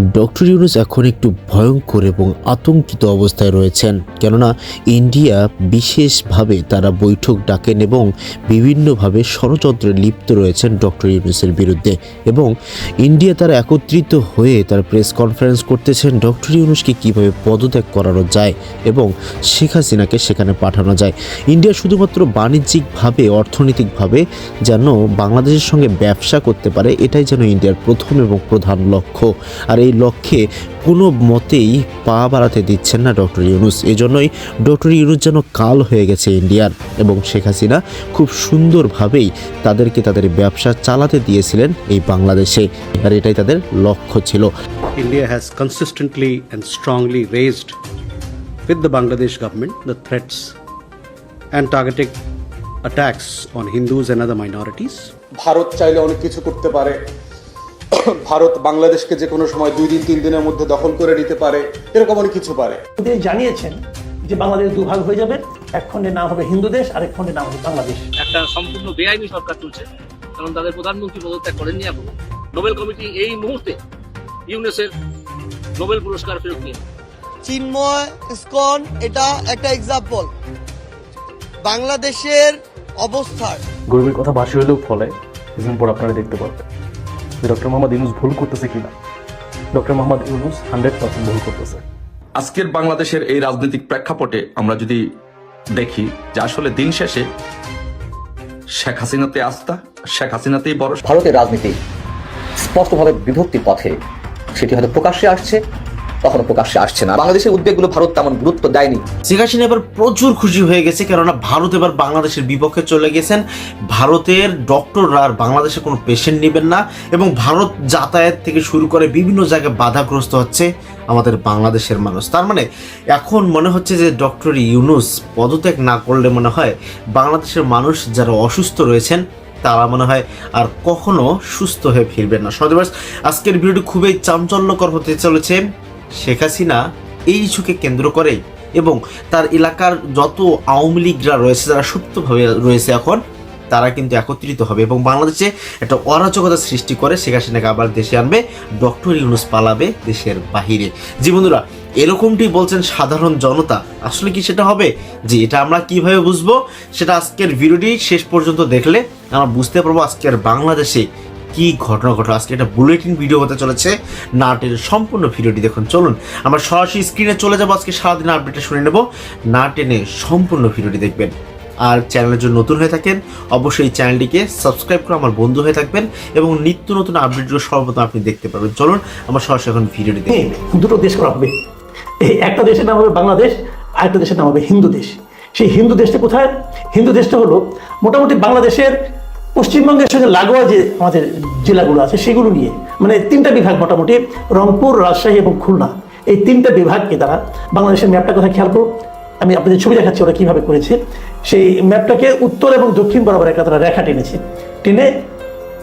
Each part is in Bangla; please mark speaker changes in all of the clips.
Speaker 1: ডক্টর ইউনুস এখন একটু ভয়ঙ্কর এবং আতঙ্কিত অবস্থায় রয়েছেন। কেননা, ইন্ডিয়া বিশেষভাবে তারা বৈঠক ডাকেন এবং বিভিন্নভাবে ষড়যন্ত্রে লিপ্ত রয়েছেন ডক্টর ইউনুসের বিরুদ্ধে। এবং ইন্ডিয়া তারা একত্রিত হয়ে তারা প্রেস কনফারেন্স করতেছেন ডক্টর ইউনুসকে কীভাবে পদত্যাগ করানো যায় এবং শেখ হাসিনাকে সেখানে পাঠানো যায়। ইন্ডিয়া শুধুমাত্র বাণিজ্যিকভাবে, অর্থনৈতিকভাবে যেন বাংলাদেশের সঙ্গে ব্যবসা করতে পারে, এটাই যেন ইন্ডিয়ার প্রথম এবং প্রধান লক্ষ্য। আর এই লক্ষ্যে কোনো মতেই পা বাড়াতে দিচ্ছেন না ডক্টর ইউনুস। এজন্যই ডক্টর ইউনুস যেন কাল হয়ে গেছে ইন্ডিয়ার এবং শেখ হাসিনা খুব সুন্দরভাবেই তাদেরকে তাদের ব্যবসা চালাতে দিয়েছিলেন এই বাংলাদেশে। আর এটাই তাদের লক্ষ্য ছিল।
Speaker 2: India has consistently and strongly raised with the Bangladesh government the threats and targeted attacks on Hindus and other minorities.
Speaker 3: Bharat চাইলে অনেক কিছু করতে পারে। ভারত বাংলাদেশকে যে কোনো সময় দুই দিন তিন দিনের মধ্যে দখল করে নিতে পারে এরকম অনেক কিছু পারে।
Speaker 4: তিনি জানিয়েছেন যে বাংলাদেশ দুভাগ হয়ে যাবে। এক খণ্ডের নাম হবে হিন্দু দেশ আর এক খণ্ডের নাম হবে বাংলাদেশ।
Speaker 5: একটা সম্পূর্ণ বেআইনি সরকার চলছে। কারণ তাদের প্রধানমন্ত্রী পদত্যাগ করেননি এখন। নোবেল কমিটি এই মুহূর্তে ইউনেসের নোবেল পুরস্কার ফেরত নিয়ে
Speaker 6: চিন্ময় ইসকন এটা একটা এক্সাম্পল বাংলাদেশের অবস্থার
Speaker 7: গরিবের কথা বাসি হলেও ফলে কিছুদিন পর আপনারা দেখতে পারবেন। যে ডক্টর মোহাম্মদ ইউনুস ভুল করতেছে কিনা? Doctor Mohammad Yunus hundred percent ভুল করতেছে।
Speaker 8: আজকের বাংলাদেশের এই রাজনৈতিক প্রেক্ষাপটে আমরা যদি দেখি যে আসলে দিন শেষে শেখ হাসিনাতে আস্থা শেখ হাসিনাতেই বড়
Speaker 9: ভারতের রাজনীতি স্পষ্টভাবে বিভক্তির পথে সেটি হয়তো প্রকাশ্যে আসছে কখনো প্রকাশ্যে আসছে না। বাংলাদেশের উদ্বেগগুলো ভারত তেমন গুরুত্ব দেয়নি।
Speaker 1: শেখ হাসিনা এবার প্রচুর খুশি হয়ে গেছে, কেননা ভারত এবার বাংলাদেশের বিপক্ষে চলে গেছেন। ভারতের ডক্টররা আর বাংলাদেশে কোনো পেশেন্ট নেবেন না, এবং ভারত যাতায়াত থেকে শুরু করে বিভিন্ন জায়গায় বাধাগ্রস্ত হচ্ছে আমাদের বাংলাদেশের মানুষ। তার মানে এখন মনে হচ্ছে যে ডক্টর ইউনুস পদত্যাগ না করলে মনে হয় বাংলাদেশের মানুষ যারা অসুস্থ রয়েছেন, তারা মনে হয় আর কখনো সুস্থ হয়ে ফিরবেন না। সদবাস আজকের ভিডিওটি খুবই চাঞ্চল্যকর হতে চলেছে। শেখ হাসিনা এই ইস্যুকে কেন্দ্র করে এবং তার এলাকার যত আওয়ামী লীগরা রয়েছে, যারা সুপ্তভাবে রয়েছে এখন, তারা কিন্তু একত্রিত হবে এবং বাংলাদেশে একটা অরাজকতা সৃষ্টি করে শেখ হাসিনাকে আবার দেশে আনবে, ডক্টর ইউনুস পালাবে দেশের বাহিরে। জি বন্ধুরা, এরকমটি বলছেন সাধারণ জনতা। আসলে কি সেটা হবে? যে এটা আমরা কীভাবে বুঝব? সেটা আজকের ভিডিওটি শেষ পর্যন্ত দেখলে আমরা বুঝতে পারব আজকের বাংলাদেশে কি ঘটনা ঘটলো? আজকে একটা বুলেটিন ভিডিও হতে চলেছে। নাটের সম্পূর্ণ ভিডিওটি দেখুন। চলুন, আমরা সরাসরি স্ক্রিনে চলে যাব। আজকে সারাদিন আপডেটটা শুনে নেব। না টেনে সম্পূর্ণ ভিডিওটি দেখবেন। আর চ্যানেলের জন্য নতুন হয়ে থাকেন, অবশ্যই চ্যানেলটিকে সাবস্ক্রাইব করে আমার বন্ধু হয়ে থাকবেন এবং নিত্য নতুন আপডেটগুলো সর্বপ্রথম আপনি দেখতে পারবেন চলুন, আমরা সরাসরি এখন ভিডিওটি দেখি।
Speaker 4: দুটো দেশ করা হবে? এই একটা দেশের নাম হবে বাংলাদেশ, আর একটা দেশের নাম হবে হিন্দু দেশ। সেই হিন্দু দেশটা কোথায়? হিন্দু দেশটা হলো মোটামুটি বাংলাদেশের পশ্চিমবঙ্গের সঙ্গে লাগোয়া যে আমাদের জেলাগুলো আছে, সেগুলো নিয়ে মানে তিনটা বিভাগ মোটামুটি, রংপুর, রাজশাহী এবং খুলনা। এই তিনটা বিভাগকে তারা বাংলাদেশের ম্যাপটা কথা খেয়াল করুন আমি আপনাদের ছবি দেখাচ্ছি ওরা কীভাবে করেছে। সেই ম্যাপটাকে উত্তর এবং দক্ষিণ বরাবর একটা তারা রেখা টেনেছে। টেনে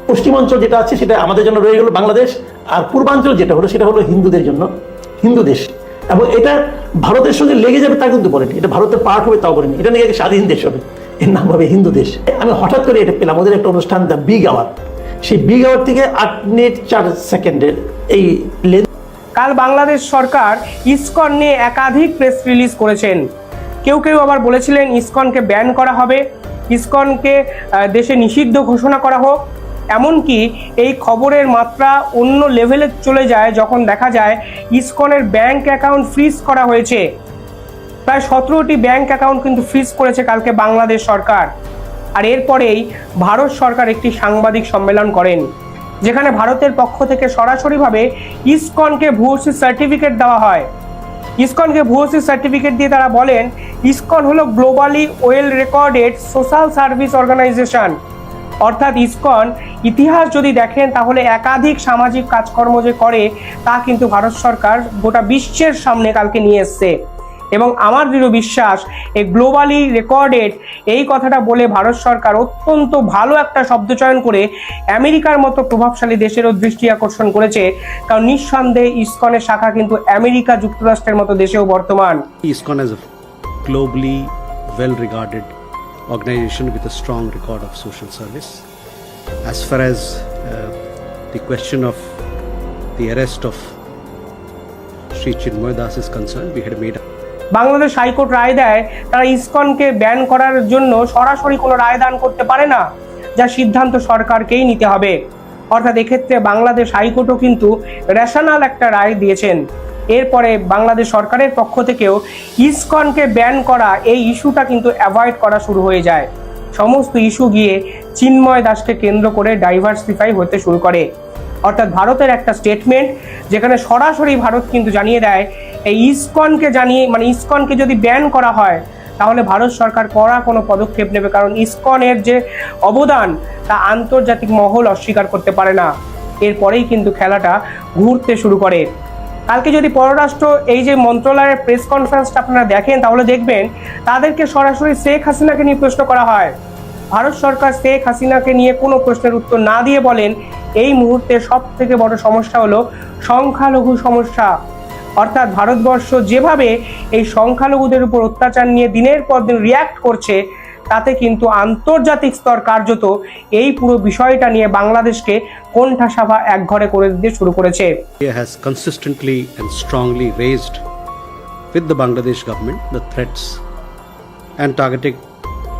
Speaker 4: পশ্চিমাঞ্চল যেটা আছে, সেটা আমাদের জন্য রয়ে গেল বাংলাদেশ। আর পূর্বাঞ্চল যেটা হলো, সেটা হলো হিন্দুদের জন্য, হিন্দু দেশ। এবং এটা ভারতের সঙ্গে লেগে যাবে তা কিন্তু বলেনি। এটা ভারতের পার্ট হবে তাও বলেনি। এটা নিয়ে স্বাধীন দেশ হবে। এর নাম হবে হিন্দু দেশ। আমি হঠাৎ করে এটা পেলাম। ওদের একটা অনুষ্ঠান, দ্য বিগ আওয়ার। সেই বিগ আওয়ার থেকে আট মিনিট চার সেকেন্ডের এই
Speaker 10: কাল বাংলাদেশ সরকার ইসকন নিয়ে একাধিক প্রেস রিলিজ করেছেন। কেউ কেউ আবার বলেছিলেন ইসকনকে ব্যান করা হবে। ইসকনকে দেশে নিষিদ্ধ ঘোষণা করা হোক। এমনকি এই খবরের মাত্রা অন্য লেভেলে চলে যায়, যখন দেখা যায় ইসকনের ব্যাংক অ্যাকাউন্ট ফ্রিজ করা হয়েছে। প্রায় সতেরোটি ব্যাংক অ্যাকাউন্ট কিন্তু ফ্রিজ করেছে কালকে বাংলাদেশ সরকার। আর এরপরেই ভারত সরকার একটি সাংবাদিক সম্মেলন করেন, যেখানে ভারতের পক্ষ থেকে সরাসরিভাবে ইসকনকে ভুয়সি সার্টিফিকেট দেওয়া হয়। ইসকনকে ভুয়সি সার্টিফিকেট দিয়ে তারা বলেন, ইসকন হলো globally well recorded social service organization অর্থাৎ ইসকন ইতিহাস যদি দেখেন, তাহলে একাধিক সামাজিক কাজকর্ম যে করে, তা কিন্তু ভারত সরকার গোটা বিশ্বের সামনে কালকে নিয়ে এসছে। এবং আমার দৃঢ় বিশ্বাস, এই গ্লোবালি রেকর্ডেড এই কথাটা বলে ভারত সরকার অত্যন্ত ভালো একটা শব্দচয়ন করে আমেরিকার মতো প্রভাবশালী দেশেরও দৃষ্টি আকর্ষণ করেছে। কারণ নিঃসন্দেহে ইসকনের শাখা কিন্তু আমেরিকা যুক্তরাষ্ট্রের মতো দেশেও বর্তমান।
Speaker 2: ISKCON as globally well regarded organization with strong record of social service as far as the question of the arrest of Shri Chinmoy Das is concern be made
Speaker 10: Bangladesh high court রায় দেয়, তারা ইসকনকে ব্যান করার জন্য সরাসরি কোনো রায় দান করতে পারে না, যা সিদ্ধান্ত সরকারকেই নিতে হবে। অর্থাৎ এক্ষেত্রে বাংলাদেশ হাইকোর্টও কিন্তু রেশনাল একটা রায় দিয়েছেন। এরপরে বাংলাদেশ সরকারের পক্ষ থেকেও ইসকনকে ব্যান করা, এই ইস্যুটা কিন্তু অ্যাভয়েড করা শুরু হয়ে যায়। সমস্ত ইস্যু গিয়ে চিন্ময় দাসকে কেন্দ্র করে ডাইভার্সিফাই হতে শুরু করে। অর্থাৎ ভারতের একটা স্টেটমেন্ট যেখানে সরাসরি ভারত কিন্তু জানিয়ে দেয়, এই ইসকনকে জানিয়ে মানে ইসকনকে যদি ব্যান করা হয়, তাহলে ভারত সরকার কড়া কোনো পদক্ষেপ নেবে। কারণ ইসকনের যে অবদান, তা আন্তর্জাতিক মহল অস্বীকার করতে পারে না। এরপরেই কিন্তু খেলাটা ঘুরতে শুরু করে। কালকে যদি পররাষ্ট্র, এই যে মন্ত্রণালয়ের প্রেস কনফারেন্সটা আপনারা দেখেন, তাহলে দেখবেন তাদেরকে সরাসরি শেখ হাসিনাকে নিয়ে প্রশ্ন করা হয়। ভারত সরকার শেখ হাসিনাকে নিয়ে কোনো প্রশ্নের উত্তর না দিয়ে বলেন, এই মুহূর্তে সব থেকে বড় সমস্যা হলো সংখ্যালঘু সমস্যা। অর্থাৎ ভারতবর্ষ যেভাবে এই সংখ্যালঘুদের উপর অত্যাচার নিয়ে দিনের পর দিন রিয়্যাক্ট করছে, তাতে কিন্তু আন্তর্জাতিক স্তর কার্যত এই পুরো বিষয়টা নিয়ে বাংলাদেশকে কোণঠাসাভা একঘরে করে দিতে শুরু করেছে।
Speaker 2: Has consistently and strongly raised with the Bangladesh government the threats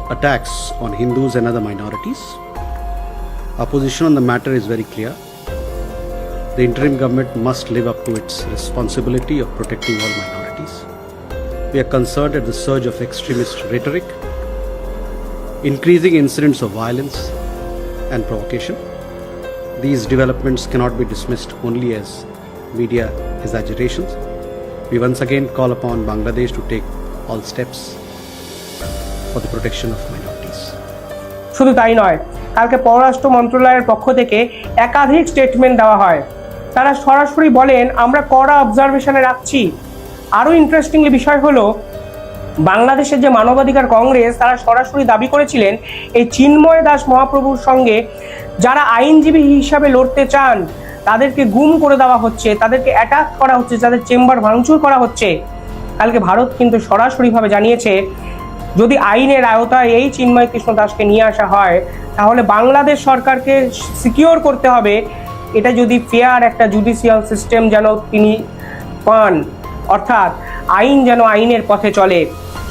Speaker 2: attacks on Hindus and other minorities. Our position on the matter is very clear. The interim government must live up to its responsibility of protecting all minorities. We are concerned at the surge of extremist rhetoric, increasing incidents of violence and provocation. These developments cannot be dismissed only as media exaggerations. We once again call upon Bangladesh to take all steps for the protection of minorities.
Speaker 10: শুধু তাই নয়, কালকে পররাষ্ট্র মন্ত্রণালয়ের পক্ষ থেকে একাধিক স্টেটমেন্ট দেওয়া হয়। তারা সরাসরি বলেন, আমরা কড়া অবজারভেশনে রাখছি। আরও ইন্টারেস্টিংলি বিষয় হলো, বাংলাদেশের যে মানবাধিকার কংগ্রেস, তারা সরাসরি দাবি করেছিলেন, এই চিন্ময় দাস মহাপ্রভুর সঙ্গে যারা আইনজীবী হিসাবে লড়তে চান, তাদেরকে গুম করে দেওয়া হচ্ছে, তাদেরকে অ্যাটাক করা হচ্ছে, তাদের চেম্বার ভাঙচুর করা হচ্ছে। কালকে ভারত কিন্তু সরাসরিভাবে জানিয়েছে যদি আইনের আওতায় এই চিন্ময় কৃষ্ণ দাসকে নিয়ে আসা হয়, তাহলে বাংলাদেশ সরকারকে সিকিওর করতে হবে। এটা যদি ফেয়ার একটা জুডিশিয়াল সিস্টেম যেন তিনি পান, অর্থাৎ আইন যেন আইনের পথে চলে,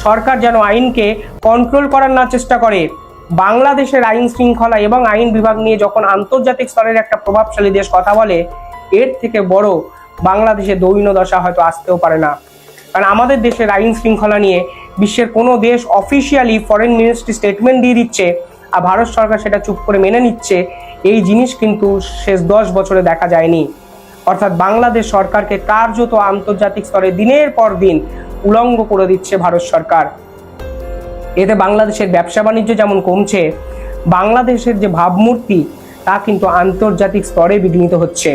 Speaker 10: সরকার যেন আইনকে কন্ট্রোল করার না চেষ্টা করে, বাংলাদেশের আইন শৃঙ্খলা এবং আইন বিভাগ নিয়ে যখন আন্তর্জাতিক স্তরের একটা প্রভাবশালী দেশ কথা বলে, এর থেকে বড় বাংলাদেশের দৈন্য দশা হয়তো আসতেও পারে না। কারণ আমাদের দেশের আইন শৃঙ্খলা নিয়ে বিশ্বের কোনো দেশ অফিসিয়ালি ফরেন মিনিস্ট্রি স্টেটমেন্ট দিয়ে দিচ্ছে, আর ভারত সরকার সেটা চুপ করে মেনে নিচ্ছে, এই জিনিস কিন্তু শেষ দশ বছরে দেখা যায়নি। অর্থাৎ বাংলাদেশ সরকারকে কার্যত আন্তর্জাতিক স্তরে দিনের পর দিন উলঙ্গ করে দিচ্ছে ভারত সরকার। এতে বাংলাদেশের ব্যবসা বাণিজ্য যেমন কমছে, বাংলাদেশের যে ভাবমূর্তি, তা কিন্তু আন্তর্জাতিক স্তরে বিঘ্নিত হচ্ছে।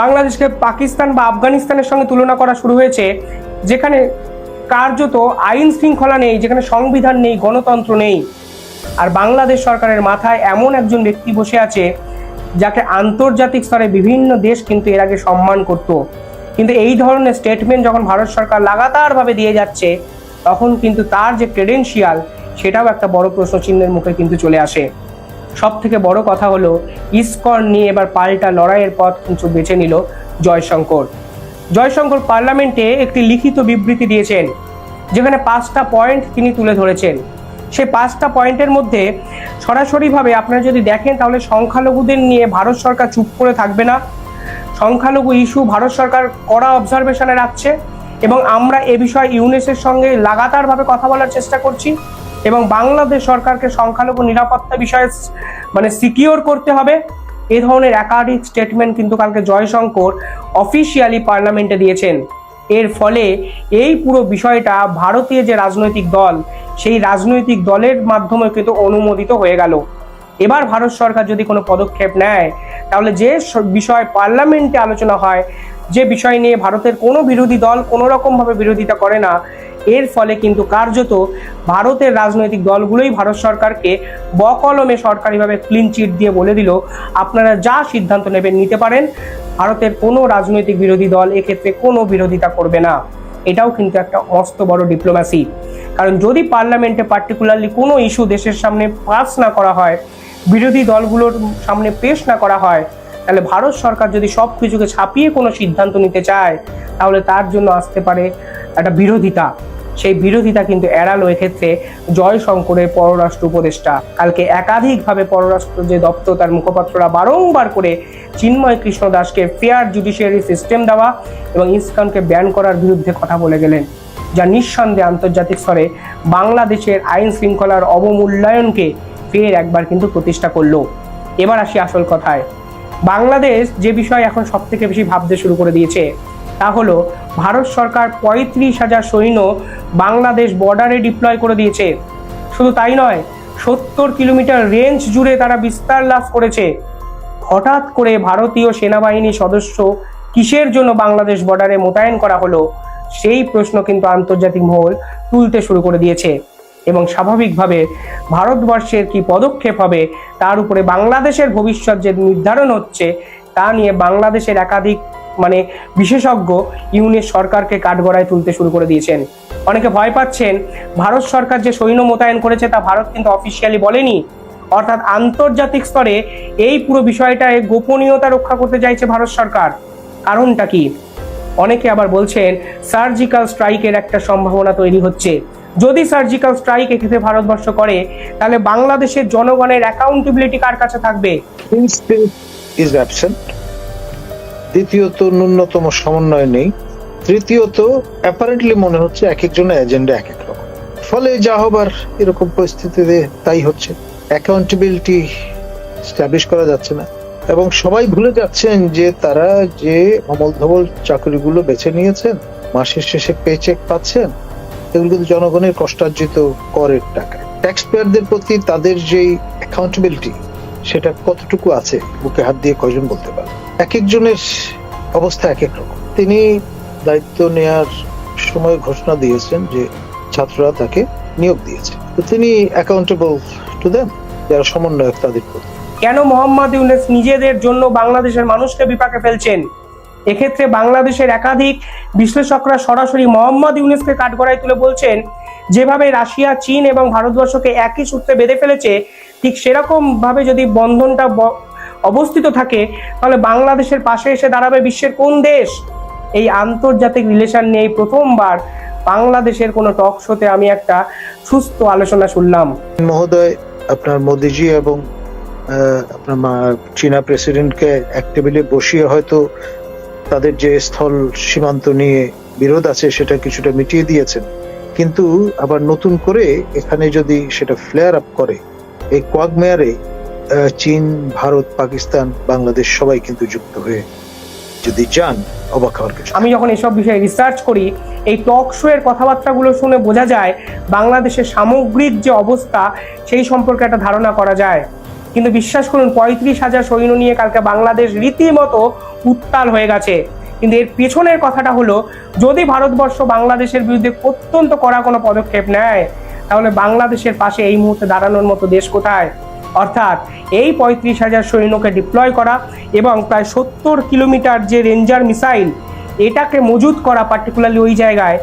Speaker 10: বাংলাদেশকে পাকিস্তান বা আফগানিস্তানের সঙ্গে তুলনা করা শুরু হয়েছে, যেখানে কার্যত আইন শৃঙ্খলা নেই, যেখানে সংবিধান নেই, গণতন্ত্র নেই। আর বাংলাদেশ সরকারের মাথায় এমন একজন ব্যক্তি বসে আছে, যাকে আন্তর্জাতিক স্তরে বিভিন্ন দেশ কিন্তু এর আগে সম্মান করত। কিন্তু এই ধরনের স্টেটমেন্ট যখন ভারত সরকার লাগাতারভাবে দিয়ে যাচ্ছে, তখন কিন্তু তার যে ক্রেডেন্সিয়াল সেটাও একটা বড় প্রশ্ন চিহ্নের মুখে কিন্তু চলে আসে। সব থেকে বড় কথা হলো, ইসকন নিয়ে এবার পাল্টা লড়াইয়ের পথ কিন্তু বেছে নিল জয়শঙ্কর। জয়শঙ্কর পার্লামেন্টে একটি লিখিত বিবৃতি দিয়েছেন, যেখানে পাঁচটা পয়েন্ট তিনি তুলে ধরেছেন। সেই পাঁচটা পয়েন্টের মধ্যে সরাসরিভাবে আপনারা যদি দেখেন, তাহলে সংখ্যালঘুদের নিয়ে ভারত সরকার চুপ করে থাকবে না। সংখ্যালঘু ইস্যু ভারত সরকার কড়া অবজারভেশনে রাখছে এবং আমরা এ বিষয়ে ইউনেসের সঙ্গে লাগাতারভাবে কথা বলার চেষ্টা করছি এবং বাংলাদেশ সরকারকে সংখ্যালঘু নিরাপত্তা বিষয়ে মানে সিকিওর করতে হবে। এ ধরনের একাধিক স্টেটমেন্ট কিন্তু কালকে জয়শঙ্কর অফিসিয়ালি পার্লামেন্টে দিয়েছেন। এর ফলে এই পুরো বিষয়টা ভারতীয় যে রাজনৈতিক দল, সেই রাজনৈতিক দলের মাধ্যমে কিন্তু অনুমোদিত হয়ে গেল। এবার ভারত সরকার যদি কোনো পদক্ষেপ নেয়, তাহলে যে বিষয় পার্লামেন্টে আলোচনা হয়, যে বিষয় নিয়ে ভারতের কোনো বিরোধী দল কোনো রকমভাবে বিরোধিতা করে না এর ফলে কিন্তু কার্যত ভারতের রাজনৈতিক দলগুলোই ভারত সরকারকে বকলমে সরকারিভাবে ক্লিন চিট দিয়ে বলে দিল। আপনারা যা সিদ্ধান্ত নেবেন নিতে পারেন। ভারতের কোনো রাজনৈতিক বিরোধী দল এক্ষেত্রে কোনো বিরোধিতা করবে না। এটাও কিন্তু একটা মস্ত বড় ডিপ্লোম্যাসি কারণ যদি পার্লামেন্টে পার্টিকুলারলি কোনো ইস্যু দেশের সামনে পাস না করা হয়, বিরোধী দলগুলোর সামনে পেশ না করা হয় তাহলে ভারত সরকার যদি সব কিছুকে ছাপিয়ে কোনো সিদ্ধান্ত নিতে চায়, তাহলে তার জন্য আসতে পারে একটা বিরোধিতা। সেই বিরোধিতা কিন্তু এড়ালো এক্ষেত্রে জয়শঙ্করের পররাষ্ট্র উপদেষ্টা। কালকে একাধিকভাবে পররাষ্ট্র যে দপ্তর, তার মুখপাত্ররা বারংবার করে চিন্ময় কৃষ্ণ দাসকে ফেয়ার জুডিশিয়ারি সিস্টেম দেওয়া এবং ইসকনকে ব্যান করার বিরুদ্ধে কথা বলে গেলেন, যা নিঃসন্দেহে আন্তর্জাতিক স্তরে বাংলাদেশের আইন শৃঙ্খলার অবমূল্যায়নকে ফের একবার কিন্তু প্রতিষ্ঠা করল। এবার আসি আসল কথায়। বাংলাদেশ যে বিষয় এখন সব থেকে বেশি ভাবতে শুরু করে দিয়েছে, তা হলো ভারত সরকার পঁয়ত্রিশ হাজার সৈন্য বাংলাদেশ বর্ডারে ডিপ্লয় করে দিয়েছে। শুধু তাই নয়, সত্তর কিলোমিটার রেঞ্জ জুড়ে তারা বিস্তার লাভ করেছে। হঠাৎ করে ভারতীয় সেনাবাহিনী সদস্য কিসের জন্য বাংলাদেশ বর্ডারে মোতায়েন করা হলো, সেই প্রশ্ন কিন্তু আন্তর্জাতিক মহল তুলতে শুরু করে দিয়েছে। এবং স্বাভাবিকভাবে ভারতবর্ষের কি পদক্ষেপ হবে, তার উপরে বাংলাদেশের ভবিষ্যৎ যে নির্ধারণ হচ্ছে, তা নিয়ে বাংলাদেশের একাধিক মানে বিশেষজ্ঞ ইউনিট সরকারকে কাঠগড়ায় তুলতে শুরু করে দিয়েছেন। অনেকে ভয় পাচ্ছেন, ভারত সরকার যে সৈন্য মোতায়েন করেছে তা ভারত কিন্তু অফিসিয়ালি বলেনি। অর্থাৎ আন্তর্জাতিক স্তরে এই পুরো বিষয়টায় গোপনীয়তা রক্ষা করতে চাইছে ভারত সরকার। কারণটা কি? অনেকে আবার বলছেন সার্জিক্যাল স্ট্রাইকের একটা সম্ভাবনা তৈরি হচ্ছে। যদি সার্জিক্যাল স্ট্রাইক এক্ষেত্রে ভারতবর্ষ করে, তাহলে বাংলাদেশের জনগণের অ্যাকাউন্টেবিলিটি কার কাছে থাকবে?
Speaker 11: দ্বিতীয়ত ন্যূনতম সমন্বয় নেই। তৃতীয়ত অ্যাপারেন্টলি মনে হচ্ছে এক একজনের এজেন্ডা এক এক রকম। ফলে যা হবার এরকম পরিস্থিতিতে তাই হচ্ছে। অ্যাকাউন্টেবিলিটি স্ট্যাবলিশ করা যাচ্ছে না। এবং সবাই ভুলে যাচ্ছেন যে তারা যে অমল ধবল চাকরিগুলো বেছে নিয়েছেন, মাসের শেষে পে চেক পাচ্ছেন এগুলো কিন্তু জনগণের কষ্টার্জিত করের টাকা। ট্যাক্স পেয়ারদের প্রতি তাদের যেই অ্যাকাউন্টেবিলিটি সেটা কতটুকু আছে, বুকে হাত দিয়ে কয়জন বলতে পারে এক একজনের অবস্থা এক এক রকম। তিনি দায়িত্ব নেয়ার সময় ঘোষণা দিয়েছেন যে ছাত্ররা তাকে নিয়োগ দিয়েছে। তো তিনি অ্যাকাউন্টেবল টু দেম যারা সমন্বয়ক তাদের প্রতি।
Speaker 10: কেন মোহাম্মদ ইউনেস নিজেদের জন্য বাংলাদেশের মানুষকে বিপাকে ফেলছেন? এক্ষেত্রে বাংলাদেশের একাধিক বিশ্লেষকরা সরাসরি মোহাম্মদ ইউনেসকে কাঠগড়ায় তুলে বলছেন, যেভাবে রাশিয়া, চীন এবং ভারতবর্ষকে একই সূত্রে বেঁধে ফেলেছে, ঠিক সেরকম ভাবে যদি বন্ধনটা অবস্থিত থাকে, তাহলে বাংলাদেশের পাশে এসে দাঁড়াবে বিশ্বের কোন দেশ? এই আন্তর্জাতিক রিলেশন নিয়ে প্রথমবার বাংলাদেশের কোনো টক শোতে আমি একটা সুস্থ আলোচনা শুনলাম।
Speaker 11: মহোদয়, আপনার মোদিজি এবং আপনার চীনা প্রেসিডেন্টকে এক টেবিলে বসিয়ে হয়তো তাদের যে স্থল সীমান্ত নিয়ে বিরোধ আছে সেটা কিছুটা মিটিয়ে দিয়েছেন। কিন্তু আবার নতুন করে এখানে যদি সেটা ফ্লেয়ার আপ করে এই কোয়াগমেয়ারে চীন ভারত পাকিস্তান বাংলাদেশ সবাই কিন্তু যুক্ত হয়ে যদি যান অবাক হওয়ার কিছু
Speaker 10: আমি যখন এসব বিষয়ে রিসার্চ করি এই টক শো এর কথাবার্তাগুলো শুনে বোঝা যায় বাংলাদেশের সামগ্রিক যে অবস্থা সেই সম্পর্কে একটা ধারণা করা যায়। কিন্তু বিশ্বাস করুন পঁয়ত্রিশ হাজার সৈন্য নিয়ে কালকে বাংলাদেশ রীতিমতো উত্তাল হয়ে গেছে। কিন্তু এর পেছনের কথাটা হলো, যদি ভারতবর্ষ বাংলাদেশের বিরুদ্ধে অত্যন্ত কড়া কোনো পদক্ষেপ নেয়, তাহলে বাংলাদেশের পাশে এই মুহূর্তে দাঁড়ানোর মতো দেশ কোথায়? অর্থাৎ এই পঁয়ত্রিশ হাজার সৈন্যকে ডিপ্লয় করা এবং প্রায় সত্তর কিলোমিটার যে রেঞ্জার মিসাইল এটাকে মজুত করা পার্টিকুলারলি ওই জায়গায়,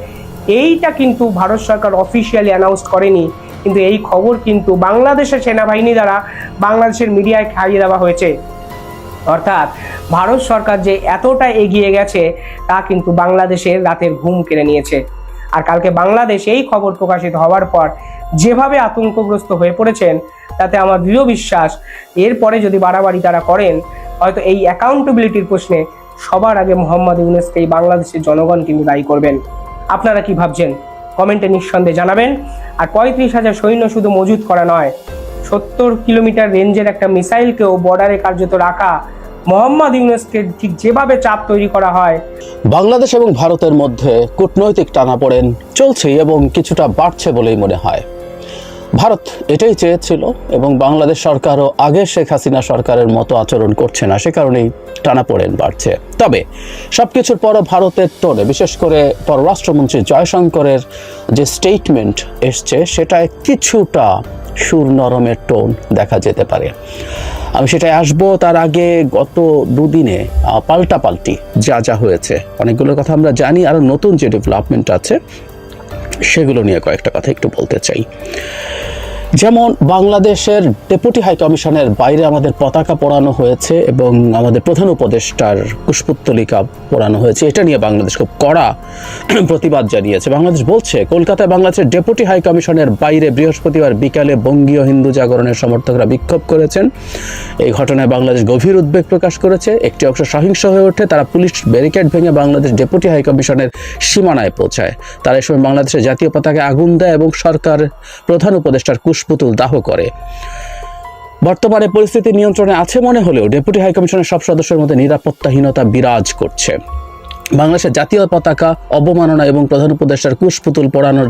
Speaker 10: এইটা কিন্তু ভারত সরকার অফিসিয়ালি অ্যানাউন্স করেনি। কিন্তু এই খবর কিন্তু বাংলাদেশের সেনাবাহিনী দ্বারা বাংলাদেশের মিডিয়ায় খাইয়ে দেওয়া হয়েছে। অর্থাৎ ভারত সরকার যে এতটা এগিয়ে গেছে, তা কিন্তু বাংলাদেশের রাতের ঘুম কেড়ে নিয়েছে। আর কালকে বাংলাদেশ এই খবর প্রকাশিত হওয়ার পর যেভাবে আতঙ্কগ্রস্ত হয়ে পড়েছেন, তাতে আমার দৃঢ় বিশ্বাস, এরপরে যদি বাড়াবাড়ি তারা করেন, হয়তো এই অ্যাকাউন্টেবিলিটির প্রশ্নে সবার আগে মোহাম্মদ ইউনেসকে এই বাংলাদেশের জনগণ কিন্তু দায়ী করবেন। আপনারা কি ভাবছেন? কমেন্টে নিঃসন্দেহে জানাবেন। আর পঁয়ত্রিশ হাজার সৈন্য শুধু মজুত করা নয় সত্তর কিলোমিটার রেঞ্জের একটা মিসাইলকেও বর্ডারে কার্যত রাখা মোহাম্মদ ইউনেসকে ঠিক যেভাবে চাপ তৈরি করা হয়,
Speaker 12: বাংলাদেশ এবং ভারতের মধ্যে কূটনৈতিক টানাপোড়েন চলছে এবং কিছুটা বাড়ছে বলেই মনে হয়। ভারত এটাই চেয়েছিল এবং বাংলাদেশ সরকারও আগে শেখ হাসিনা সরকারের মতো আচরণ করছে না, সে কারণেই টানাপোড়েন বাড়ছে। তবে সবকিছুর পরও ভারতের টোনে বিশেষ করে পররাষ্ট্রমন্ত্রী জয়শঙ্করের যে স্টেটমেন্ট এসছে, সেটায় কিছুটা সুর নরমের টোন দেখা যেতে পারে। আমি সেটাই আসব তার আগে গত দুদিনে পাল্টা পাল্টি যা যা হয়েছে। অনেকগুলো কথা আমরা জানি আরও নতুন যে ডেভেলপমেন্ট আছে, সেগুলো নিয়ে কয়েকটা কথা একটু বলতে চাই। যেমন বাংলাদেশের ডেপুটি হাই কমিশনের বাইরে আমাদের পতাকা পোড়ানো হয়েছে এবং আমাদের প্রধান উপদেষ্টার পুষ্পোত্তলিকা পোড়ানো হয়েছে। এটা নিয়ে বাংলাদেশ খুব কড়া প্রতিবাদ জানিয়েছে। বাংলাদেশ বলছে, কলকাতায় বাংলাদেশের ডেপুটি হাই কমিশনের বাইরে বৃহস্পতিবার বিকালে বঙ্গীয় হিন্দু জাগরণের সমর্থকরা বিক্ষোভ করেছেন। এই ঘটনায় বাংলাদেশ গভীর উদ্বেগ প্রকাশ করেছে। একটি অংশ সহিংস হয়ে ওঠে, তারা পুলিশ ব্যারিকেড ভেঙে বাংলাদেশ ডেপুটি হাই কমিশনের সীমানায় পৌঁছায়। তারা এই সময় বাংলাদেশের জাতীয় পতাকায় আগুন দেয় এবং সরকার প্রধান উপদেষ্টার কুশপুতুল দাহ করে। বর্তমানে পরিস্থিতি নিয়ন্ত্রণে আছে মনে হলেও ডেপুটি হাইকমিশনের সব সদস্যের মধ্যে নিরাপত্তাহীনতা বিরাজ করছে। বাংলাদেশের জাতীয় পতাকা, অবমাননা এবং প্রধান উপদেষ্টার কুশপুতুল পড়ানোর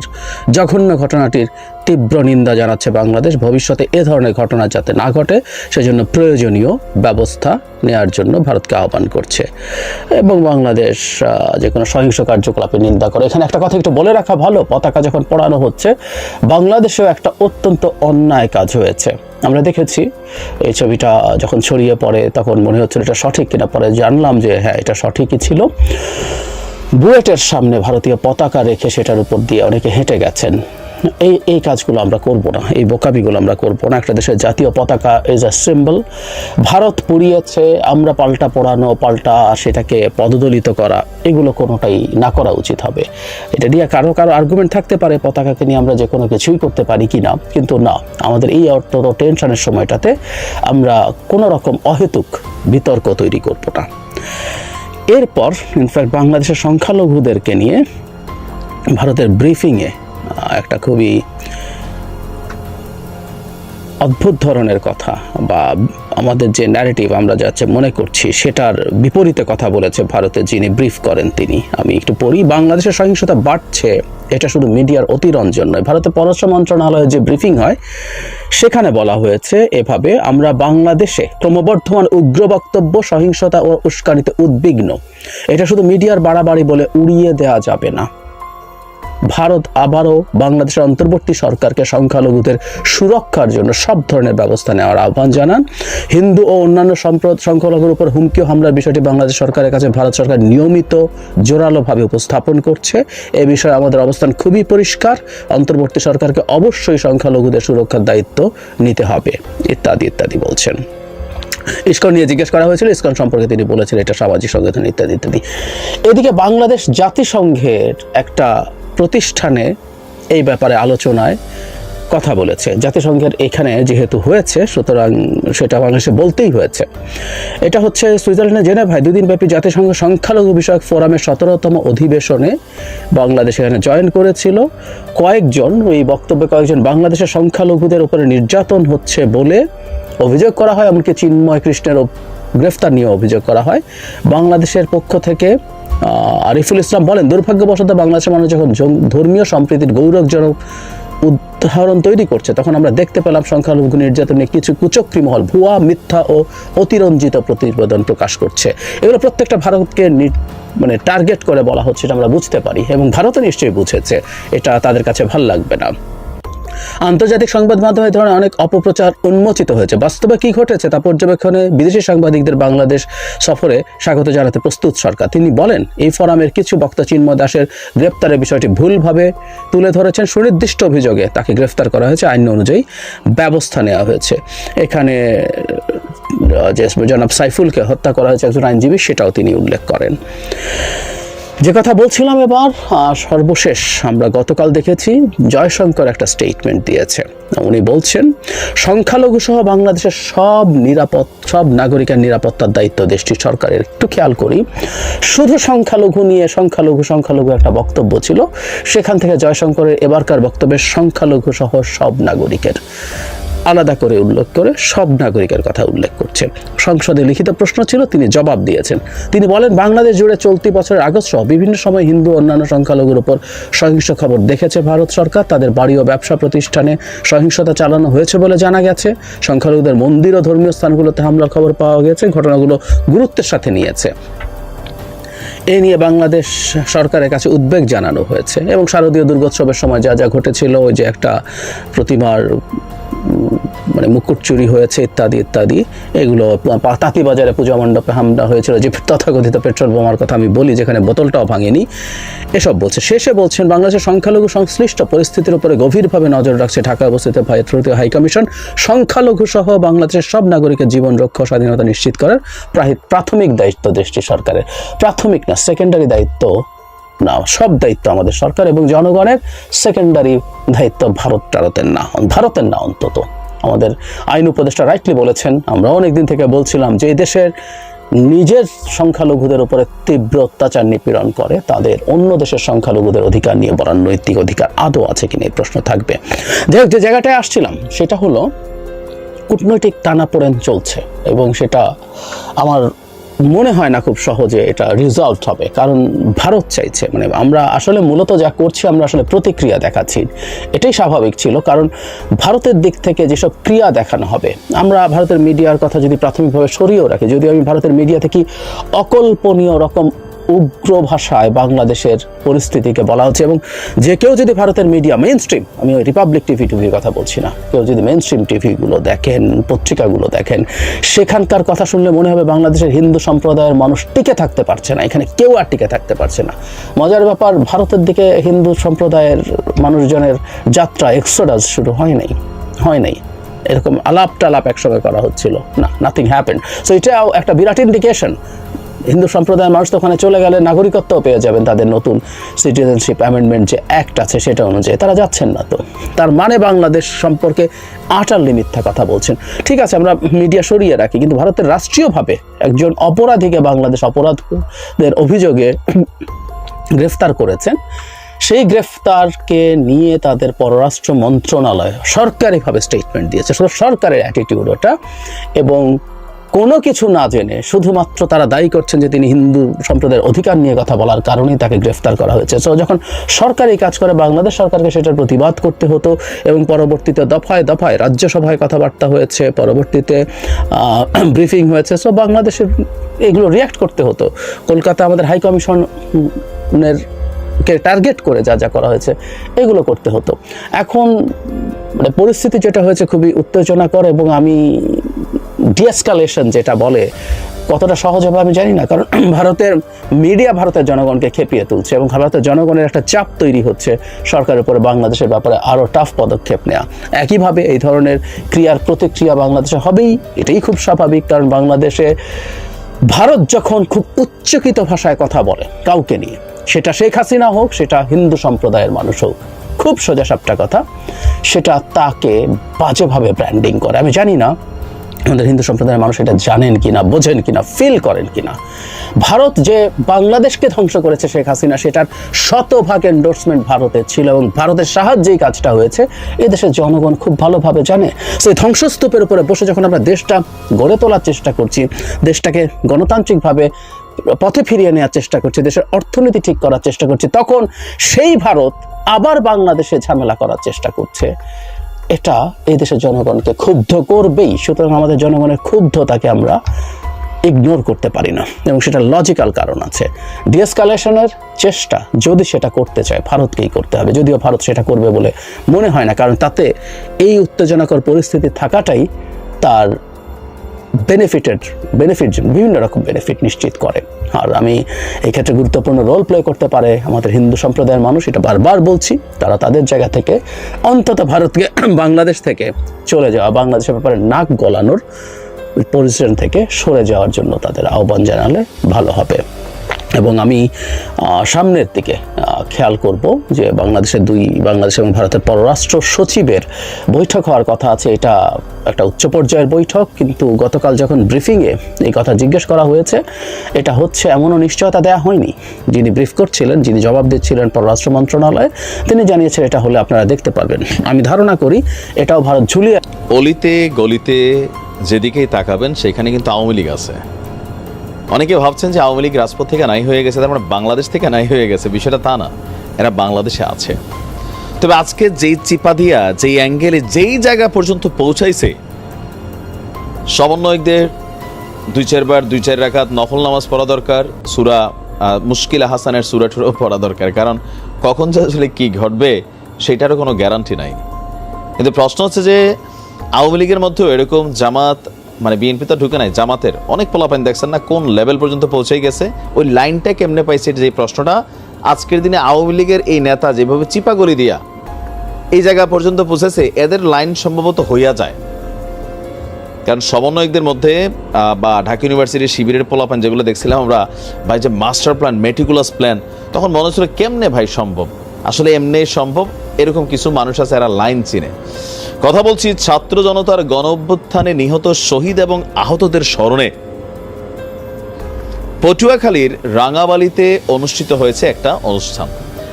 Speaker 12: জঘন্য ঘটনাটির তীব্র নিন্দা জানাচ্ছে বাংলাদেশ। ভবিষ্যতে এ ধরনের ঘটনা যাতে না ঘটে, সেজন্য প্রয়োজনীয় ব্যবস্থা নেওয়ার জন্য ভারতকে আহ্বান করছে। এবং বাংলাদেশ যে কোনো সহিংস কার্যকলাপে নিন্দা করে। এখানে একটা কথা একটু বলে রাখা ভালো, পতাকা যখন পোড়ানো হচ্ছে, বাংলাদেশেও একটা অত্যন্ত অন্যায় কাজ হয়েছে। আমরা দেখেছি, এই ছবিটা যখন ছড়িয়ে পড়ে, তখন মনে হচ্ছিল এটা সঠিক কিনা, পরে জানলাম যে হ্যাঁ এটা সঠিকই ছিল। বুয়েটের সামনে ভারতীয় পতাকা রেখে সেটার উপর দিয়ে অনেকে হেঁটে গেছেন। এই এই কাজগুলো আমরা করব না, এই বোকাবিগুলো আমরা করব না। একটা দেশের জাতীয় পতাকা ইজ আ সিম্বল ভারত পুড়িয়েছে, আমরা পাল্টা পোড়ানো, পাল্টা সেটাকে পদদলিত করা, এগুলো কোনোটাই না করা উচিত হবে। এটা নিয়ে কারও কারও আর্গুমেন্ট থাকতে পারে, পতাকাকে নিয়ে আমরা যে কোনো কিছুই করতে পারি কি না, কিন্তু না, আমাদের এই অর্থ টেনশনের সময়টাতে আমরা কোনো রকম অহেতুক বিতর্ক তৈরি করব না। এরপর ইনফ্যাক্ট বাংলাদেশের সংখ্যালঘুদেরকে নিয়ে ভারতের ব্রিফিংয়ে একটা খুবই অদ্ভুত ধরনের কথা বা আমাদের যে ন্যারেটিভ আমরা যাচ্ছে মনে করছি সেটার বিপরীতে কথা বলেছে ভারতে যিনি ব্রিফ করেন তিনি। আমি একটু পড়ি, বাংলাদেশের সহিংসতা বাড়ছে, এটা শুধু মিডিয়ার অতিরঞ্জন নয়। ভারতের পররাষ্ট্র মন্ত্রণালয়ে যে ব্রিফিং হয়, সেখানে বলা হয়েছে এভাবে, আমরা বাংলাদেশে ক্রমবর্ধমান উগ্র বক্তব্য, সহিংসতা ও উস্কানিতে উদ্বিগ্ন। এটা শুধু মিডিয়ার বাড়াবাড়ি বলে উড়িয়ে দেওয়া যাবে না। ভারত আবারও বাংলাদেশের অন্তর্বর্তী সরকারকে সংখ্যালঘুদের সুরক্ষার জন্য সব ধরনের ব্যবস্থা নেওয়ার আহ্বান জানান। হিন্দু ও অন্যান্য সম্প্রদ সংখ্যালঘুর উপর হুমকি হামলার বিষয়টি বাংলাদেশ সরকারের কাছে ভারত সরকার নিয়মিত, জোরালোভাবে উপস্থাপন করছে। এ বিষয়ে আমাদের অবস্থান খুবই পরিষ্কার। অন্তর্বর্তী সরকারকে অবশ্যই সংখ্যালঘুদের সুরক্ষার দায়িত্ব নিতে হবে, ইত্যাদি ইত্যাদি বলছেন। ইস্কন নিয়ে জিজ্ঞেস করা হয়েছিল, ইস্কন সম্পর্কে তিনি বলেছেন, এটা সামাজিক সংগঠন, ইত্যাদি ইত্যাদি। এদিকে বাংলাদেশ জাতিসংঘের একটা প্রতিষ্ঠানে এই ব্যাপারে আলোচনায় কথা বলেছে। জাতিসংঘের এখানে যেহেতু হয়েছে, সুতরাং সেটা বাংলাদেশে বলতেই হয়েছে। এটা হচ্ছে সুইজারল্যান্ডের জেনেভায় দুদিন ব্যাপী জাতিসংঘ সংখ্যালঘু বিষয়ক ফোরামের সতেরোতম অধিবেশনে বাংলাদেশ এখানে জয়েন করেছিল। কয়েকজন ওই বক্তব্যে কয়েকজন বাংলাদেশের সংখ্যালঘুদের উপরে নির্যাতন হচ্ছে বলে অভিযোগ করা হয়, এমনকি চিন্ময় কৃষ্ণের গ্রেফতার নিয়ে অভিযোগ করা হয়। বাংলাদেশের পক্ষ থেকে আরিফুল ইসলাম বলেন, দুর্ভাগ্যবশত বাংলাদেশের মানুষ যখন ধর্মীয় সম্প্রীতির গৌরবজনক উদাহরণ তৈরি করছে, তখন আমরা দেখতে পেলাম সংখ্যালঘু নির্যাতনে কিছু কুচক্রী মহল, ভুয়া, মিথ্যা ও অতিরঞ্জিত প্রতিবেদন প্রকাশ করছে। এগুলো প্রত্যেকটা ভারতকে মানে টার্গেট করে বলা হচ্ছে, এটা আমরা বুঝতে পারি এবং ভারতও নিশ্চয়ই বুঝেছে। এটা তাদের কাছে ভালো লাগবে না। আন্তর্জাতিক সংবাদ মাধ্যমে ধরনের অনেক অপপ্রচার উন্মোচিত হয়েছে। বাস্তবে কি ঘটেছে তা পর্যবেক্ষণে বিদেশি সাংবাদিকদের বাংলাদেশ সফরে স্বাগত জানাতে প্রস্তুত সরকার। তিনি বলেন, এই ফোরামের কিছু বক্তা চিন্ময় দাসের গ্রেপ্তারের বিষয়টি ভুলভাবে তুলে ধরেছেন। সুনির্দিষ্ট অভিযোগে তাকে গ্রেফতার করা হয়েছে। আইন অনুযায়ী ব্যবস্থা নেওয়া হয়েছে। এখানে জনাব সাইফুলকে হত্যা করা হয়েছে একজন আইনজীবী, সেটাও তিনি উল্লেখ করেন। যে কথা বলছিলাম এবার সর্বশেষ আমরা গতকাল দেখেছি, জয়শঙ্কর একটা স্টেটমেন্ট দিয়েছে। উনি বলছেন, সংখ্যালঘু সহ বাংলাদেশের সব নিরাপদ, সব নাগরিকের নিরাপত্তার দায়িত্ব দেশটির সরকারের। একটু খেয়াল করি, শুধু সংখ্যালঘু নিয়ে সংখ্যালঘু সংখ্যালঘু একটা বক্তব্য ছিল, সেখান থেকে জয়শঙ্করের এবারকার বক্তব্যের সংখ্যালঘু সহ সব নাগরিকের। আলাদা করে উল্লেখ করে সব নাগরিকের কথা উল্লেখ করছেন। সংসদে লিখিত প্রশ্ন ছিল, তিনি জবাব দিয়েছেন। তিনি বলেন, বাংলাদেশ জুড়ে চলতি বছরের আগস্ট সহ বিভিন্ন সময় হিন্দু অন্যান্য সংখ্যালঘুর উপর সহিংস খবর দেখেছে ভারত সরকার। তাদের বাড়ি ও ব্যবসা প্রতিষ্ঠানে সহিংসতা চালানো হয়েছে বলে জানা গেছে। সংখ্যালঘুদের মন্দির ও ধর্মীয় স্থানগুলোতে হামলার খবর পাওয়া গেছে, ঘটনাগুলো গুরুত্বের সাথে নিয়েছে। এ নিয়ে বাংলাদেশ সরকারের কাছে উদ্বেগ জানানো হয়েছে এবং শারদীয় দুর্গোৎসবের সময় যা যা ঘটেছিল, ওই যে একটা প্রতিমার মানে মুকুট চুরি হয়েছে, ইত্যাদি ইত্যাদি। এগুলো পা- তাঁতিবাজারে পূজা মণ্ডপে হামলা হয়েছিল, যে তথাকথিত পেট্রোল বোমার কথা আমি বলি, যেখানে বোতলটাও ভাঙেনি। এসব বলছে। শেষে বলছেন, বাংলাদেশের সংখ্যালঘু সংশ্লিষ্ট পরিস্থিতির উপরে গভীরভাবে নজর রাখছে ঢাকায় অবস্থিত ভারতীয় হাইকমিশন সংখ্যালঘু সহ বাংলাদেশের সব নাগরিকের জীবন রক্ষা স্বাধীনতা নিশ্চিত করার প্রাথমিক দায়িত্ব দেশটি সরকারের। প্রাথমিক না সেকেন্ডারি দায়িত্ব না, সব দায়িত্ব আমাদের সরকার এবং জনগণের। সেকেন্ডারি দায়িত্ব ভারত টারতের না, ভারতের না অন্তত। আমাদের আইন উপদেষ্টা রাইটলি বলেছেন। আমরা অনেকদিন থেকে বলছিলাম যে দেশের নিজের সংখ্যালঘুদের উপরে তীব্র অত্যাচার নিপীড়ন করে, তাদের অন্য দেশের সংখ্যালঘুদের অধিকার নিয়ে বলার নৈতিক অধিকার আদৌ আছে কিনা এই প্রশ্ন থাকবে। যাই হোক, যে জায়গাটায় আসছিলাম, সেটা হলো কূটনৈতিক টানাপোড়েন চলছে এবং সেটা আমার মনে হয় না খুব সহজে এটা রিজলভ হবে, কারণ ভারত চাইছে মানে আমরা আসলে মূলত যা করছি, আমরা আসলে প্রতিক্রিয়া দেখাচ্ছি। এটাই স্বাভাবিক ছিল, কারণ ভারতের দিক থেকে যেসব ক্রিয়া দেখানো হবে, আমরা ভারতের মিডিয়ার কথা যদি প্রাথমিকভাবে সরিয়েও রাখি, যদি আমি ভারতের মিডিয়া থেকে অকল্পনীয় রকম উগ্র ভাষায় বাংলাদেশের পরিস্থিতিকে বলা হচ্ছে এবং যে কেউ যদি ভারতের মিডিয়া মেইন স্ট্রিম আমি ওই রিপাবলিক টিভি টিভির কথা বলছি না। কেউ যদি মেন স্ট্রিম টিভিগুলো দেখেন, পত্রিকাগুলো দেখেন, সেখানকার কথা শুনলে মনে হবে বাংলাদেশের হিন্দু সম্প্রদায়ের মানুষ টিকে থাকতে পারছে না। এখানে কেউ আর টিকে থাকতে পারছে না। মজার ব্যাপার, ভারতের দিকে হিন্দু সম্প্রদায়ের মানুষজনের যাত্রা এক্সোডাস শুরু হয় নাই হয় নাই। এরকম আলাপ টালাপ একসঙ্গে করা হচ্ছিল। না নাথিং হ্যাপেন সো এটাও একটা বিরাট ইন্ডিকেশন হিন্দু সম্প্রদায়ের মানুষ তো ওখানে চলে গেলে নাগরিকত্ব পেয়ে যাবেন তাদের নতুন সিটিজেনশিপ অ্যামেন্ডমেন্ট যে অ্যাক্ট আছে সেটা অনুযায়ী। তারা যাচ্ছেন না তো। তার মানে বাংলাদেশ সম্পর্কে আটারলি মিথ্যা কথা বলছেন। ঠিক আছে, আমরা মিডিয়া সরিয়ে রাখি, কিন্তু ভারতের রাষ্ট্রীয়ভাবে একজন অপরাধীকে বাংলাদেশ অপরাধদের অভিযোগে গ্রেফতার করেছেন। সেই গ্রেফতারকে নিয়ে তাদের পররাষ্ট্র মন্ত্রণালয় সরকারিভাবে স্টেটমেন্ট দিয়েছে। সরকারের অ্যাটিটিউড ওটা এবং কোনো কিছু না জেনে শুধুমাত্র তারা দায়ী করছেন যে তিনি হিন্দু সম্প্রদায়ের অধিকার নিয়ে কথা বলার কারণেই তাকে গ্রেফতার করা হয়েছে। সো যখন সরকার এই কাজ করে, বাংলাদেশ সরকারকে সেটার প্রতিবাদ করতে হতো এবং পরবর্তীতে দফায় দফায় রাজ্যসভায় কথাবার্তা হয়েছে, পরবর্তীতে ব্রিফিং হয়েছে। সো বাংলাদেশের এগুলো রিয়াক্ট করতে হতো। কলকাতা আমাদের হাই কমিশনের কে টার্গেট করে যা যা করা হয়েছে, এগুলো করতে হতো। এখন মানে পরিস্থিতি যেটা হয়েছে খুবই উত্তেজনাকর এবং আমি ডিএসকালেশন যেটা বলে, কতটা সহজ হবে আমি জানি না, কারণ ভারতের মিডিয়া ভারতের জনগণকে খেপিয়ে তুলছে এবং ভারতের জনগণের একটা চাপ তৈরি হচ্ছে সরকারের উপরে, বাংলাদেশের ব্যাপারে আরও টাফ পদক্ষেপ নেওয়া একইভাবে এই ধরনের ক্রিয়ার প্রতিক্রিয়া বাংলাদেশে হবেই, এটাই খুব স্বাভাবিক, কারণ বাংলাদেশে ভারত যখন খুব উচ্চকিত ভাষায় কথা বলে কাউকে নিয়ে, সেটা শেখ হাসিনা হোক, সেটা হিন্দু সম্প্রদায়ের মানুষ হোক, খুব সোজাসাপটা কথা, সেটা তাকে বাজেভাবে ব্র্যান্ডিং করে। আমি জানি না আমাদের হিন্দু সম্প্রদায়ের মানুষ এটা জানেন কিনা, বোঝেন কিনা ফিল করেন কিনা। ভারত যে বাংলাদেশকে ধ্বংস করেছে শেখ হাসিনা, সেটার শতভাগ এন্ডোর্সমেন্ট ভারতের ছিল এবং ভারতের সাহায্যেই কাজটা হয়েছে। এই দেশের জনগণ খুব ভালোভাবে জানে। সেই ধ্বংসস্তূপের উপরে বসে যখন আমরা দেশটা গড়ে তোলার চেষ্টা করছি, দেশটাকে গণতান্ত্রিকভাবে পথে ফিরিয়ে নেওয়ার চেষ্টা করছি, দেশের অর্থনীতি ঠিক করার চেষ্টা করছি, তখন সেই ভারত আবার বাংলাদেশে ঝামেলা করার চেষ্টা করছে। এটা এই দেশের জনগণকে ক্ষুব্ধ করবেই, সুতরাং আমাদের জনগণের ক্ষুব্ধতাকে আমরা ইগনোর করতে পারি না, এবং সেটা লজিক্যাল কারণ আছে। ডিএসকালেশনের চেষ্টা, যদি সেটা করতে চায়, ভারতকেই করতে হবে। যদিও ভারত সেটা করবে বলে মনে হয় না, কারণ তাতে এই উত্তেজনাকর পরিস্থিতি থাকাটাই তার বেনিফিটেড বেনিফিট বিভিন্ন রকম বেনিফিট নিশ্চিত করে। আর আমি এই ক্ষেত্রে গুরুত্বপূর্ণ রোল প্লে করতে পারে আমাদের হিন্দু সম্প্রদায়ের মানুষ, এটা বারবার বলছি। তারা তাদের জায়গা থেকে, অন্তত ভারতকে বাংলাদেশ থেকে চলে যাওয়া, বাংলাদেশের ব্যাপারে নাক গলানোর পরিশ্রম থেকে সরে যাওয়ার জন্য তাদের আহ্বান জানালে ভালো হবে। এবং আমি সামনের দিকে খেয়াল করব যে বাংলাদেশের দুই, বাংলাদেশ এবং ভারতের পররাষ্ট্র সচিবের বৈঠক হওয়ার কথা আছে। এটা একটা উচ্চ পর্যায়ের বৈঠক, কিন্তু গতকাল যখন ব্রিফিংয়ে এই কথা জিজ্ঞেস করা হয়েছে, এটা হচ্ছে এমনও নিশ্চয়তা দেওয়া হয়নি। যিনি ব্রিফ করছিলেন, যিনি জবাব দিচ্ছিলেন পররাষ্ট্র মন্ত্রণালয়ে, তিনি জানিয়েছেন এটা হলে আপনারা দেখতে পারবেন আমি ধারণা করি এটাও ভারত ঝুলিয়ে
Speaker 13: অলিতে গলিতে যেদিকেই তাকাবেন, সেখানে কিন্তু আওয়ামী লীগ আছে। অনেকে ভাবছেন যে আওয়ামী লীগ রাজপথ থেকে নাই হয়ে গেছে, তার মানে বাংলাদেশ থেকে নাই হয়ে গেছে, বিষয়টা তা না। এরা বাংলাদেশে আছে। তবে আজকে যেই চিপা দিয়া, যেই অ্যাঙ্গেলে যেই জায়গা পর্যন্ত পৌঁছাইছে, সমন্বয়কদের দুই চারবার, দুই চার রাকাত নফল নামাজ পড়া দরকার, সুরা মুশকিল হাসানের সুরা টুরাও পড়া দরকার। কারণ কখন যে আসলে কি ঘটবে, সেটারও কোনো গ্যারান্টি নাই। কিন্তু প্রশ্ন হচ্ছে যে, আওয়ামী লীগের মধ্যেও এরকম জামাত মানে বিএনপি তো ঢুকে নাই, জামাতের। অনেক পোলাপাইন দেখছেন না কোন লেভেল পর্যন্ত পৌঁছে গেছে। ওই লাইনটা কেমনে পাইছে যে প্রশ্নটা? আজকের দিনে আওয়ামী লীগের এই নেতা যেভাবে চিপাগলি দিয়া এই জায়গা পর্যন্ত পৌঁছেছে, এদের লাইন সম্ভবত হইয়া যায়। কারণ সমন্বয়কদের মধ্যে বা ঢাকা ইউনিভার্সিটির শিবিরের পোলাপান যেগুলো দেখছিলাম আমরা, ভাই যে মাস্টার প্ল্যান মেটিকুলাস প্ল্যান তখন মনে হচ্ছিল কেমনে ভাই সম্ভব? আসলে এমনি সম্ভব? এরকম কিছু মানুষ আছে এরা লাইন চিনে। কথা বলছি ছাত্র জনতার গণ অভ্যুত্থানে নিহত শহীদ এবং আহতদের স্মরণে। পটুয়াখালীর রাঙাবালিতে অনুষ্ঠিত হয়েছে একটা অনুষ্ঠান।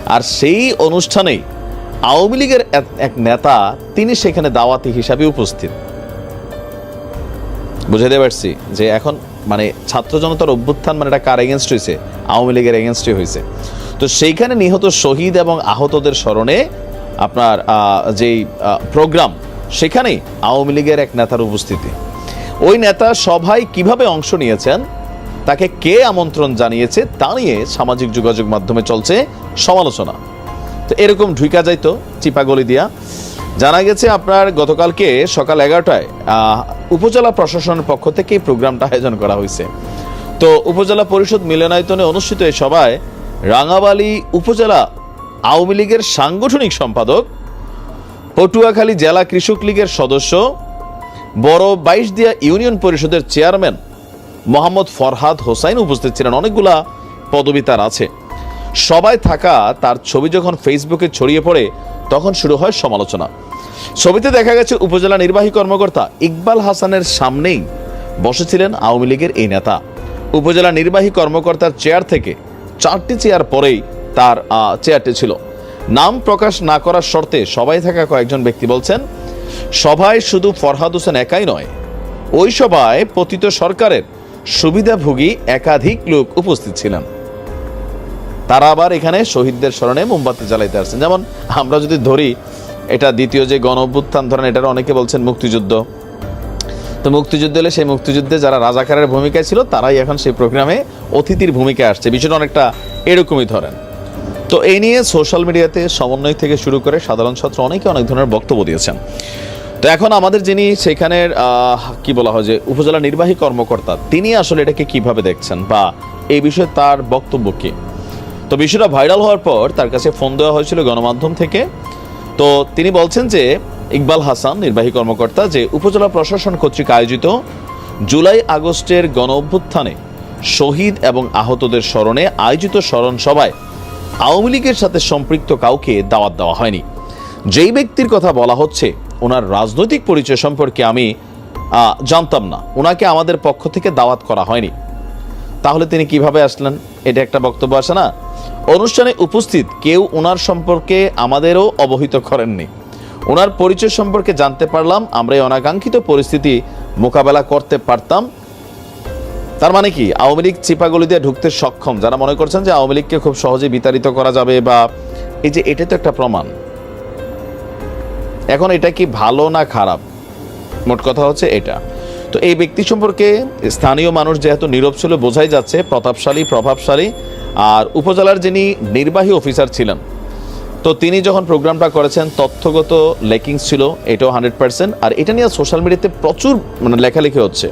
Speaker 13: আর সেই অনুষ্ঠানেই আওয়ামী লীগের এক- নেতা তিনি সেখানে দাওয়াতি হিসাবে উপস্থিত। বুঝাতে পারছি যে এখন মানে ছাত্র জনতার অভ্যুত্থান মানে এটা কার এগেনস্ট হয়েছে আওয়ামী লীগের এগেনস্টই হয়েছে তো সেইখানে নিহত শহীদ এবং আহতদের স্মরণে আপনার যেই প্রোগ্রাম, সেখানেই আওয়ামী লীগের এক নেতার উপস্থিতি। ওই নেতা সভায় কীভাবে অংশ নিয়েছেন, তাকে কে আমন্ত্রণ জানিয়েছে, তা নিয়ে সামাজিক যোগাযোগ মাধ্যমে চলছে সমালোচনা। তো এরকম ঢুইকা যাইতো চিপাগলি দিয়া। জানা গেছে আপনার, গতকালকে সকাল এগারোটায় উপজেলা প্রশাসনের পক্ষ থেকে এই প্রোগ্রামটা আয়োজন করা হয়েছে। তো উপজেলা পরিষদ মিলনায়তনে অনুষ্ঠিত এই সভায় রাঙাবালি উপজেলা আওয়ামী লীগের সাংগঠনিক সম্পাদক, পটুয়াখালী জেলা কৃষক লীগের সদস্য, বড় বাইশ দিয়া ইউনিয়ন পরিষদের চেয়ারম্যান মোহাম্মদ ফরহাদ হোসাইন উপস্থিত ছিলেন। অনেকগুলা পদবি তার আছে। সবাই থাকা তার ছবি যখন ফেসবুকে ছড়িয়ে পড়ে, তখন শুরু হয় সমালোচনা। ছবিতে দেখা গেছে উপজেলা নির্বাহী কর্মকর্তা ইকবাল হাসানের সামনেই বসেছিলেন আওয়ামী লীগের এই নেতা। উপজেলা নির্বাহী কর্মকর্তার চেয়ার থেকে চারটি চেয়ার পরেই তার চেয়ারটি ছিল। নাম প্রকাশ না করার শর্তে সবাই থাকা কয়েকজন ব্যক্তি বলছেন, সভায় শুধু ফরহাদ হোসেন একাই নয়, ওই সভায় পতিত সরকারের সুবিধাভোগী একাধিক লোক উপস্থিত ছিলেন। তারা আবার এখানে শহীদদের স্মরণে মোমবাতি জ্বালাইতে আসছেন। যেমন আমরা যদি ধরি, এটা দ্বিতীয় যে গণ অভ্যুত্থান ধরেন এটার অনেকে বলছেন মুক্তিযুদ্ধ। তো মুক্তিযুদ্ধ হলে সেই মুক্তিযুদ্ধে যারা রাজাকারের ভূমিকায় ছিল, তারাই এখন সেই প্রোগ্রামে অতিথির ভূমিকায় আসছে। বিষয়টা অনেকটা এরকমই ধরেন। তো এই নিয়ে সোশ্যাল মিডিয়াতে সমন্বয় থেকে শুরু করে সাধারণ ছাত্র অনেকে অনেক ধরনের বক্তব্য দিয়েছেন। তো এখন আমাদের যিনি সেখানের কি বলা হয় যে, উপজেলা নির্বাহী কর্মকর্তা, তিনি আসলে এটাকে কীভাবে দেখছেন বা এই বিষয়ে তার বক্তব্য কি? তো বিষয়টা ভাইরাল হওয়ার পর তার কাছে ফোন দেওয়া হয়েছিল গণমাধ্যম থেকে। তো তিনি বলছেন যে ইকবাল হাসান, নির্বাহী কর্মকর্তা, যে উপজেলা প্রশাসন কর্তৃক আয়োজিত জুলাই আগস্টের গণ অভ্যুত্থানে শহীদ এবং আহতদের স্মরণে আয়োজিত স্মরণ সভায় আওয়ামী লীগের সাথে সম্পৃক্ত কাউকে দাওয়াত দেওয়া হয়নি। যেই ব্যক্তির কথা বলা হচ্ছে, ওনার রাজনৈতিক পরিচয় সম্পর্কে আমি জানতাম না। ওনাকে আমাদের পক্ষ থেকে দাওয়াত করা হয়নি। তাহলে তিনি কীভাবে আসলেন? এটা একটা বক্তব্য আসে না? অনুষ্ঠানে উপস্থিত কেউ ওনার সম্পর্কে আমাদেরও অবহিত করেননি। ওনার পরিচয় সম্পর্কে জানতে পারলাম, আমরা এই অনাকাঙ্ক্ষিত পরিস্থিতি মোকাবেলা করতে পারতাম। তার মানে কি, আওয়ামী লীগ চিপাগুলি দিয়ে ঢুকতে সক্ষম। যারা মনে করছেন যে আওয়ামী লীগকে খুব সহজে বিতাড়িত করা যাবে বা এই যে এটা তো একটা প্রমাণ। এখন এটা কি ভালো না খারাপ? মোট কথা হচ্ছে এটা। তো এই ব্যক্তি সম্পর্কে স্থানীয় মানুষ যেহেতু নীরব ছিল, বোঝাই যাচ্ছে প্রতাপশালী, প্রভাবশালী। আর উপজেলার যিনি নির্বাহী অফিসার ছিলেন তো তিনি যখন প্রোগ্রামটা করেছেন, তথ্যগত লেকিংস ছিল, এটাও হান্ড্রেড পার্সেন্ট। আর এটা নিয়ে সোশ্যাল মিডিয়াতে প্রচুর মানে লেখালেখি হচ্ছে।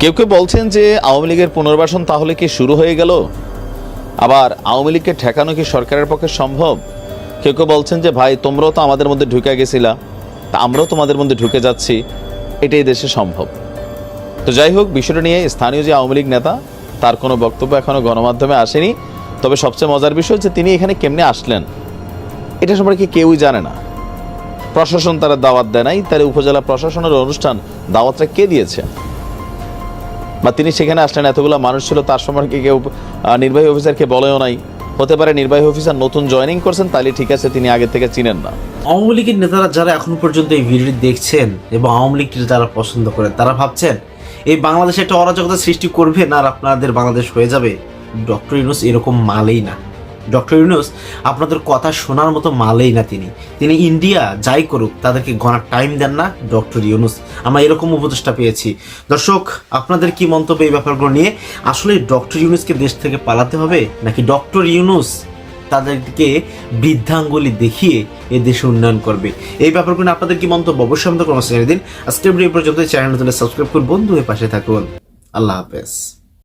Speaker 13: কেউ কেউ বলছেন যে, আওয়ামী লীগের পুনর্বাসন তাহলে কি শুরু হয়ে গেল? আবার আওয়ামী লীগকে ঠেকানো কি সরকারের পক্ষে সম্ভব? কেউ কেউ বলছেন যে, ভাই, তোমরাও তো আমাদের মধ্যে ঢুকে গেছিলা। তা আমরাও তোমাদের মধ্যে ঢুকে যাচ্ছি। এটাই দেশে সম্ভব। তো যাই হোক, বিষয়টা নিয়ে স্থানীয় যে আওয়ামী লীগ নেতা, তার কোনো বক্তব্য এখনও গণমাধ্যমে আসেনি। তবে সবচেয়ে মজার বিষয় যে তিনি এখানে কেমনে আসলেন? এটা সম্পর্কে কেউই জানে না। প্রশাসন তারা দাওয়াত দেয় নাই, তাহলে উপজেলা প্রশাসনের অনুষ্ঠান দাওয়াতটা কে দিয়েছে? বা তিনি সেখানে আসলেন, এতগুলো মানুষ ছিল, তার সম্পর্কে কেউ নির্বাহী অফিসারকে বলেও নাই। হতে পারে নির্বাহী অফিসার নতুন জয়েনিং করছেন, তাহলে ঠিক আছে, তিনি আগে থেকে চিনেন না।
Speaker 1: আওয়ামী লীগের নেতারা যারা এখন পর্যন্ত এই ভিডিওটি দেখছেন এবং আওয়ামী লীগকে যারা পছন্দ করেন তারা ভাবছেন, এই বাংলাদেশে একটা অরাজকতা সৃষ্টি করবে, না আর আপনাদের বাংলাদেশ হয়ে যাবে? ডক্টর ইউনুস এরকম মালেই না। ডক্টর ইউনুস, আপনাদের কথা শোনার মতো মালেই না তিনি। তিনি ইন্ডিয়া যাই করুক, তাদেরকে গণার টাইম দেন না ডক্টর ইউনুস। আমরা এরকম উপদেষ্টা পেয়েছি। দর্শক, আপনাদের কি মন্তব্য এই ব্যাপারগুলো নিয়ে? আসলে ডক্টর ইউনুসকে দেশ থেকে পালাতে হবে, নাকি ডক্টর ইউনুস তাদেরকে বৃদ্ধাঙ্গুলি দেখিয়ে এ দেশে উন্নয়ন করবে? এই ব্যাপারগুলো আপনাদের কি মন্তব্য? অবশ্যই আমাদের কর্মসূচি দিন। আজকে পর্যন্ত চ্যানেল সাবস্ক্রাইব করুন। বন্ধু হয়ে পাশে থাকুন। আল্লাহ হাফেজ।